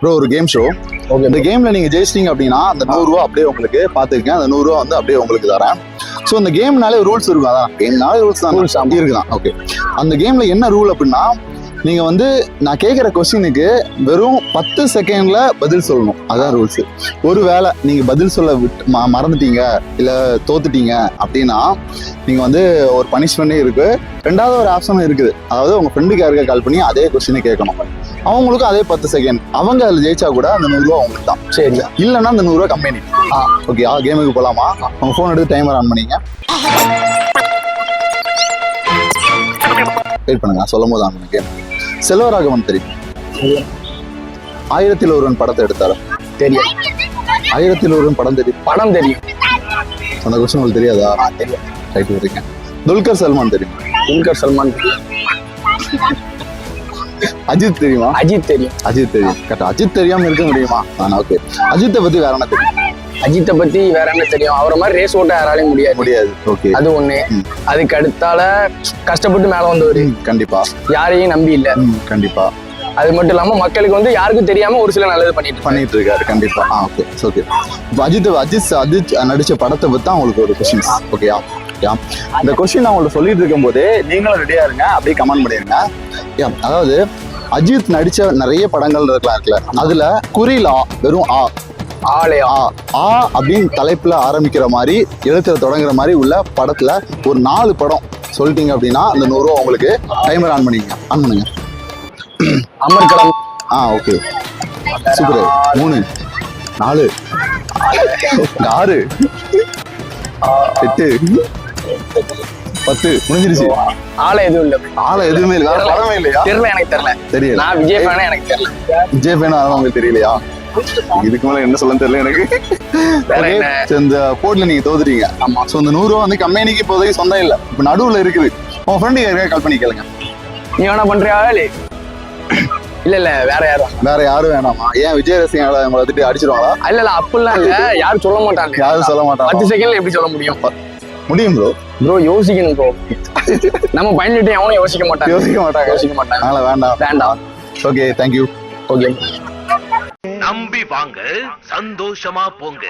Bro ஒரு game show okay இந்த கேம்ல நீங்க ஜெயிச்சிட்டீங்க அப்படின்னா அந்த நூறு ரூபா அப்படியே உங்களுக்கு பாத்துக்கங்க அந்த நூறு ரூபா வந்து அப்படியே உங்களுக்கு தரேன். ஸோ இந்த கேம்னாலே ரூல்ஸ் இருக்கும். அதான். கேம்னாலே ரூல்ஸ் தான். Rules, ஆமா. இருக்குதான். ஓகே அந்த கேம்ல என்ன ரூல் அப்படின்னா நீங்க வந்து நான் கேட்குற கொஸ்டினுக்கு வெறும் பத்து செகண்ட்ல பதில் சொல்லணும். அதான் ரூல்ஸ் ஒருவேளை நீங்க பதில் சொல்ல விட்டு ம- மறந்துட்டீங்க இல்ல தோத்துட்டீங்க அப்படின்னா நீங்க வந்து ஒரு பனிஷ்மெண்ட்டே இருக்கு. ரெண்டாவது ஒரு ஆப்ஷனும் இருக்குது. அதாவது உங்க ஃப்ரெண்டுக்கு யாருக்கா கால் பண்ணி அதே கொஸ்டினை கேட்கணும். அவங்களுக்கும் அதே பத்து செகண்ட் அவங்க அதில் ஜெயிச்சா கூட அந்த நூறுரூவா அவங்களுக்கு தான். சரி. இல்லைன்னா அந்த நூறுரூவா கம்பெனி ஆ. ஓகே ஆ கேமுக்கு போகலாமா உங்க ஃபோன் எடுத்து டைமர் ஆன் பண்ணீங்க. வெயிட் பண்ணுங்க சொல்லும் போது ஆன் பண்ணுங்க. செல்வராகவன் தெரியும்? ஆயிரத்தில் ஒருவன் படத்தை எடுத்தாரு? தெரியும். ஆயிரத்தில் ஒருவன் படம் தெரியும். படம் தெரியும். அந்த கொஸ்டின் உங்களுக்கு தெரியாதா? தெரியும். ரைட் இருக்கீங்க துல்கர் சல்மான் தெரியும்? துல்கர் சல்மான் தெரியும். அஜித் தெரியுமா? அஜித் தெரியும். அஜித் தெரியும். கரெக்ட் அஜித் தெரியாம இருக்க முடியுமா? ஆனா ஓகே அஜித்தை பத்தி வேற என்ன தெரியும்? அஜித்தை பத்தி வேற என்ன தெரியும்? அவரை மாதிரி ரேஸ் ஓட்ட யாராலையும் முடியாது. முடியாது. ஓகே அது ஒண்ணு. அதுக்கு அடுத்தால கஷ்டப்பட்டு மேல வந்தவர். கண்டிப்பா. யாரையும் நம்பி இல்ல. கண்டிப்பா. அது மட்டும் இல்லாம மக்களுக்கு வந்து யாருக்கும் தெரியாம ஒரு சில நல்லது பண்ணிட்டு. பண்ணிட்டு இருக்காரு கண்டிப்பா. ஓகே ஓகே அஜித் அஜித் அஜித் நடிச்ச படத்தை பத்தி தான் உங்களுக்கு ஒரு கொஸ்டின்ஸ் ஓகேயா யா இந்த கொஸ்டின் நான் உங்களுக்கு சொல்லிட்டு இருக்கும் போதே நீங்களும் ரெடியா இருங்க. அப்படியே கமெண்ட் பண்ணிருங்க யா அதாவது அஜித் நடிச்ச நிறைய படங்கள் இருக்கலாம் இருக்குல்ல. அதுல குறியில் ஆ வெறும் ஆ. ஆலயம் ஆ. ஆ அப்படின்னு தலைப்புல ஆரம்பிக்கிற மாதிரி எழுத்துல தொடங்குற மாதிரி உள்ள படத்துல ஒரு நாலு படம் சொல்லிட்டீங்க அப்படின்னா அந்த நூறு ரூபா உங்களுக்கு டைமர் ஆன் பண்ணிங்க ஆன் பண்ணுங்க. அமர்கலம் ஆ ஓகே சூப்பர். மூணு நாலு ஆறு எட்டு பத்து முடிஞ்சிருச்சு. ஆலை எதுவும் இல்ல. ஆளை எதுவுமே இல்லை. படமே இல்லையா? தெரியல எனக்கு தெரியல. தெரியல. நான் விஜய் ஃபேனே எனக்கு தெரியல. விஜய் ஃபேன் அதெல்லாம் உங்களுக்கு தெரியலையா? இதுக்கு மேல என்ன சொல்ல தெரியல எனக்கு. இந்த போர்ட்ல நீங்க தோத்துட்டீங்க. ஆமா ஸோ இந்த நூறு ரூபா வந்து கம்பெனிக்கு இப்போதைக்கு சொந்தம் இல்லை. இப்போ நடுவுல இருக்குது. உங்க ஃப்ரெண்டு யாருக்கா கால் பண்ணி கேளுங்க. நீ வேணா பண்றியா இல்ல இல்ல வேற யாரும் வேற யாரும் வேணாமா? ஏன் விஜய் ரசிகங்களை உங்களை வந்துட்டு அடிச்சிருவாங்களா? இல்ல இல்ல அப்படிலாம் இல்ல. யாரும் சொல்ல மாட்டாங்க. யாரும் சொல்ல மாட்டாங்க பத்து செகண்ட்ல எப்படி சொல்ல முடியும்? முடியும் ப்ரோ ப்ரோ யோசிக்கணும் ப்ரோ நம்ம பயந்துட்டு எவனும் யோசிக்க மாட்டாங்க. யோசிக்க மாட்டாங்க. யோசிக்க மாட்டாங்க. அதனால வேண்டாம். வேண்டாம். ஓகே தேங்க்யூ ஓகே நம்பி வாங்க சந்தோஷமா போங்க.